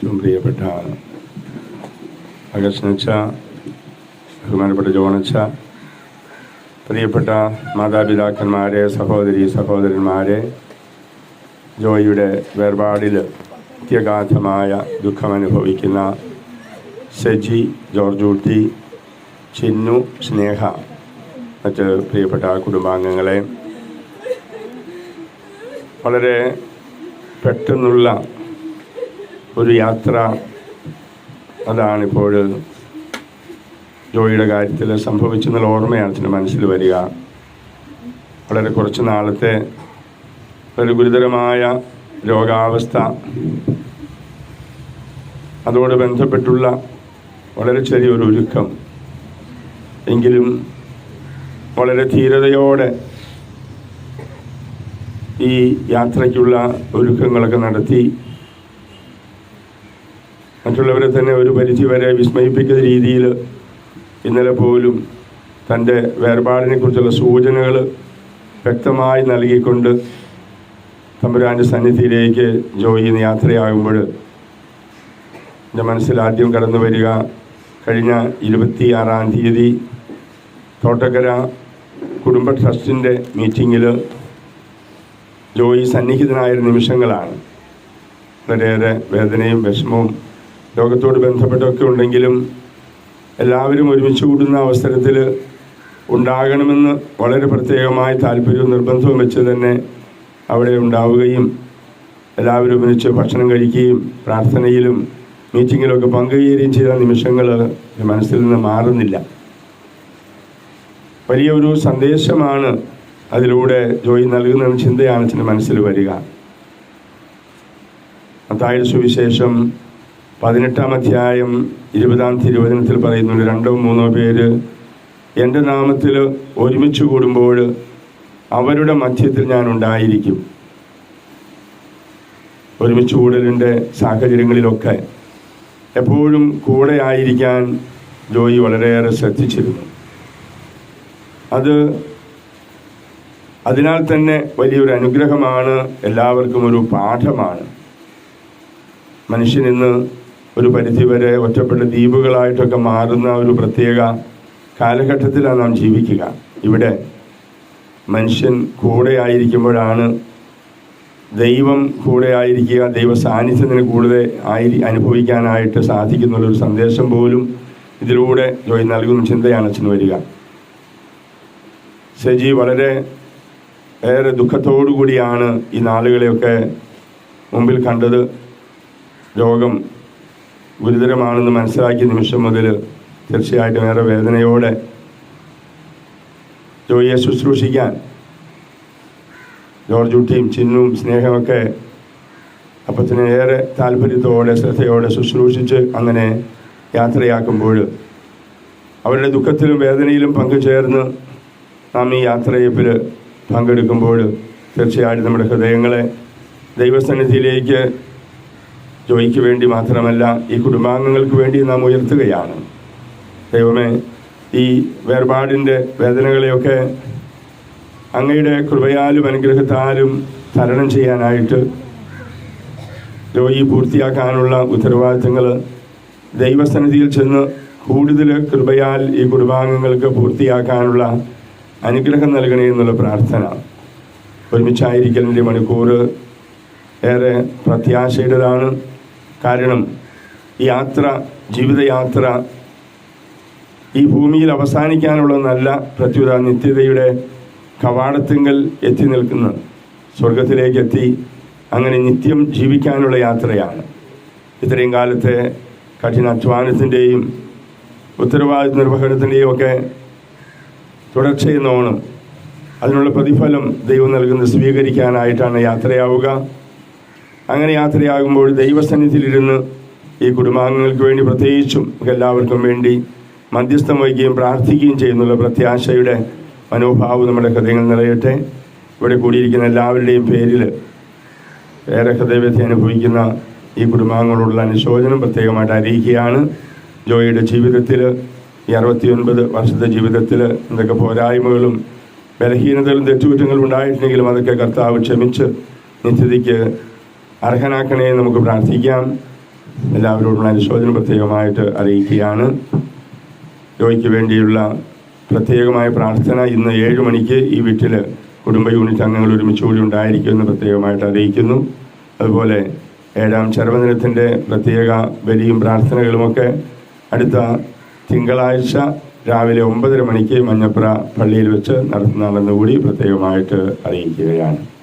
പ്രിയപ്പെട്ട അഗസ്നച്ച ബഹുമാനപ്പെട്ട ജോണച്ച പ്രിയപ്പെട്ട മാതാപിതാക്കന്മാരെ സഹോദരി സഹോദരന്മാരെ ജോയിയുടെ വേർപാടിൽ അത്യഗാധമായ ദുഃഖമനുഭവിക്കുന്ന സജി ജോർജൂട്ടി ചിന്നു സ്നേഹ മറ്റ് പ്രിയപ്പെട്ട കുടുംബാംഗങ്ങളെ. വളരെ പെട്ടെന്നുള്ള ഒരു യാത്ര. അതാണിപ്പോൾ ജോയിയുടെ കാര്യത്തിൽ സംഭവിച്ചെന്നുള്ള ഓർമ്മയാണ് അച്ഛന്റെ മനസ്സിൽ വരിക. വളരെ കുറച്ച് നാളത്തെ ഒരു ഗുരുതരമായ രോഗാവസ്ഥ. അതോട് ബന്ധപ്പെട്ടുള്ള വളരെ ചെറിയൊരു ഒരുക്കം. എങ്കിലും വളരെ ധീരതയോടെ ഈ യാത്രയ്ക്കുള്ള ഒരുക്കങ്ങളൊക്കെ നടത്തി മറ്റുള്ളവരെ തന്നെ ഒരു പരിധിവരെ വിസ്മയിപ്പിക്കുന്ന രീതിയിൽ ഇന്നലെ പോലും തന്റെ വേർപാടിനെ കുറിച്ചുള്ള സൂചനകൾ വ്യക്തമായി നൽകിക്കൊണ്ട് തമ്പുരാന്റെ സന്നിധിയിലേക്ക് ജോയി യാത്രയാകുമ്പോൾ എന്റെ മനസ്സിൽ ആദ്യം കടന്നു വരിക. കഴിഞ്ഞ ഇരുപത്തിയാറാം തീയതി തോട്ടക്കര കുടുംബ ട്രസ്റ്റിന്റെ മീറ്റിങ്ങിൽ ജോയി സന്നിഹിതനായ നിമിഷങ്ങളാണ്. വളരെയേറെ വേദനയും വിഷമവും രോഗത്തോട് ബന്ധപ്പെട്ടൊക്കെ ഉണ്ടെങ്കിലും എല്ലാവരും ഒരുമിച്ച് കൂടുന്ന അവസരത്തിൽ ഉണ്ടാകണമെന്ന് വളരെ പ്രത്യേകമായ താല്പര്യവും നിർബന്ധവും വെച്ച് തന്നെ അവിടെ ഉണ്ടാവുകയും എല്ലാവരും ഒരുമിച്ച് ഭക്ഷണം കഴിക്കുകയും പ്രാർത്ഥനയിലും മീറ്റിങ്ങിലൊക്കെ പങ്കുചേരുകയും ചെയ്ത നിമിഷങ്ങൾ മനസ്സിൽ നിന്ന് മാറുന്നില്ല. വലിയൊരു സന്ദേശമാണ് അതിലൂടെ ജോയി നൽകുന്ന ചിന്തയാണ് അച്ഛന്റെ മനസ്സിൽ വരിക. മത്തായുടെ സുവിശേഷം പതിനെട്ടാം അധ്യായം ഇരുപതാം തിരുവചനത്തിൽ പറയുന്നു രണ്ടോ മൂന്നോ പേര് എന്റെ നാമത്തിൽ ഒരുമിച്ച് കൂടുമ്പോൾ അവരുടെ മധ്യത്തിൽ ഞാൻ ഉണ്ടായിരിക്കും. ഒരുമിച്ച് കൂടലിന്റെ സാഹചര്യങ്ങളിലൊക്കെ എപ്പോഴും കൂടെ ആയിരിക്കാൻ ജോയി വളരെയേറെ ശ്രദ്ധിച്ചിരുന്നു. അത് അതിനാൽ തന്നെ വലിയൊരു അനുഗ്രഹമാണ് എല്ലാവർക്കും ഒരു പാഠമാണ്. മനുഷ്യൻ ഇന്ന് ഒരു പരിധിവരെ ഒറ്റപ്പെട്ട ദ്വീപുകളായിട്ടൊക്കെ മാറുന്ന ഒരു പ്രത്യേക കാലഘട്ടത്തിലാണ് നാം ജീവിക്കുക. ഇവിടെ മനുഷ്യൻ കൂടെ ആയിരിക്കുമ്പോഴാണ് ദൈവം കൂടെ ആയിരിക്കുക ദൈവ സാന്നിധ്യത്തിന് കൂടുതൽ ആയി അനുഭവിക്കാനായിട്ട് സാധിക്കുന്നുള്ളൊരു സന്ദേശം പോലും ഇതിലൂടെ ജോയി നൽകുന്ന ചിന്തയാണ് അച്ഛന് വരിക. സജി വളരെ ഏറെ ദുഃഖത്തോടു കൂടിയാണ് ഈ നാളുകളെയൊക്കെ മുമ്പിൽ കണ്ടത്. രോഗം ഗുരുതരമാണെന്ന് മനസ്സിലാക്കിയ നിമിഷം മുതൽ തീർച്ചയായിട്ടും ഏറെ വേദനയോടെ ജോയിയെ ശുശ്രൂഷിക്കാൻ ജോർജ് കുട്ടിയും ചിന്നും സ്നേഹമൊക്കെ അപ്പത്തിന് ഏറെ താല്പര്യത്തോടെ ശ്രദ്ധയോടെ ശുശ്രൂഷിച്ച് അങ്ങനെ യാത്രയാക്കുമ്പോൾ അവരുടെ ദുഃഖത്തിലും വേദനയിലും പങ്കുചേർന്ന് നാം ഈ യാത്രയപ്പിൽ പങ്കെടുക്കുമ്പോൾ തീർച്ചയായിട്ടും നമ്മുടെ ഹൃദയങ്ങളെ ദൈവസന്നിധിയിലേക്ക് ജോയിക്ക് വേണ്ടി മാത്രമല്ല ഈ കുടുംബാംഗങ്ങൾക്ക് വേണ്ടി നാം ഉയർത്തുകയാണ്. ദൈവമേ ഈ വേർപാടിന്റെ വേദനകളെയൊക്കെ അങ്ങയുടെ കൃപയാലും അനുഗ്രഹത്താലും തരണം ചെയ്യാനായിട്ട് ജോലി പൂർത്തിയാക്കാനുള്ള ഉത്തരവാദിത്തങ്ങൾ ദൈവസന്നിധിയിൽ ചെന്ന് കൂടുതൽ കൃപയാൽ ഈ കുടുംബാംഗങ്ങൾക്ക് പൂർത്തിയാക്കാനുള്ള അനുഗ്രഹം നൽകണേ എന്നുള്ള പ്രാർത്ഥന. ഒരുമിച്ചായിരിക്കലിന്റെ മണിക്കൂർ ഏറെ പ്രത്യാശയുടേതാണ്. കാരണം യാത്ര ജീവിതയാത്ര ഈ ഭൂമിയിൽ അവസാനിക്കാനുള്ളതെന്നല്ല പ്രത്യുത നിത്യതയുടെ കവാടത്തിങ്കൽ എത്തി നിൽക്കുന്ന സ്വർഗത്തിലേക്ക് എത്തി അങ്ങനെ നിത്യം ജീവിക്കാനുള്ള യാത്രയാണ്. ഇത്രയും കാലത്തെ കഠിനാധ്വാനത്തിന്റെയും ഉത്തരവാദിത്വ നിർവഹണത്തിന്റെയും ഒക്കെ തുടർച്ചയെന്നോണം അതിനുള്ള പ്രതിഫലം ദൈവം നൽകുന്നത് സ്വീകരിക്കാനായിട്ടാണ് യാത്രയാവുക. അങ്ങനെ യാത്രയാകുമ്പോൾ ദൈവസന്നിധിയിലിരുന്ന് ഈ കുടുംബാംഗങ്ങൾക്ക് വേണ്ടി പ്രത്യേകിച്ചും എല്ലാവർക്കും വേണ്ടി മധ്യസ്ഥം വഹിക്കുകയും പ്രാർത്ഥിക്കുകയും ചെയ്യുന്നുള്ള പ്രത്യാശയുടെ മനോഭാവം നമ്മുടെ ഹൃദയങ്ങൾ നിറയട്ടെ. ഇവിടെ കൂടിയിരിക്കുന്ന എല്ലാവരുടെയും പേരിൽ ഏറെ ഹൃദയവ്യഥ അനുഭവിക്കുന്ന ഈ കുടുംബാംഗങ്ങളോടുള്ള അനുശോചനം പ്രത്യേകമായിട്ട് അറിയിക്കുകയാണ്. ജോയിയുടെ ജീവിതത്തിൽ ഈ അറുപത്തിയൊൻപത് വർഷത്തെ ജീവിതത്തിൽ എന്തൊക്കെ പോരായ്മകളും ബലഹീനതകളും തെറ്റുകുറ്റങ്ങളും ഉണ്ടായിട്ടുണ്ടെങ്കിലും അതൊക്കെ കർത്താവ് ക്ഷമിച്ച് നിത്യതയ്ക്ക് അർഹനാക്കണേ നമുക്ക് പ്രാർത്ഥിക്കാം. എല്ലാവരോടും അനുശോചനം പ്രത്യേകമായിട്ട് അറിയിക്കുകയാണ്. ജോയ്ക്ക് വേണ്ടിയുള്ള പ്രത്യേകമായ പ്രാർത്ഥന ഇന്ന് ഏഴ് മണിക്ക് ഈ വീട്ടിൽ കുടുംബ യൂണിറ്റ് അംഗങ്ങൾ ഒരുമിച്ച് കൂടി ഉണ്ടായിരിക്കുമെന്ന് പ്രത്യേകമായിട്ട് അറിയിക്കുന്നു. അതുപോലെ ഏഴാം ചരമദിനത്തിന്റെ പ്രത്യേക ബലിയും പ്രാർത്ഥനകളുമൊക്കെ അടുത്ത തിങ്കളാഴ്ച രാവിലെ ഒമ്പതര മണിക്ക് മഞ്ഞപ്ര പള്ളിയിൽ വെച്ച് നടത്തുന്നതാണെന്ന് കൂടി പ്രത്യേകമായിട്ട് അറിയിക്കുകയാണ്.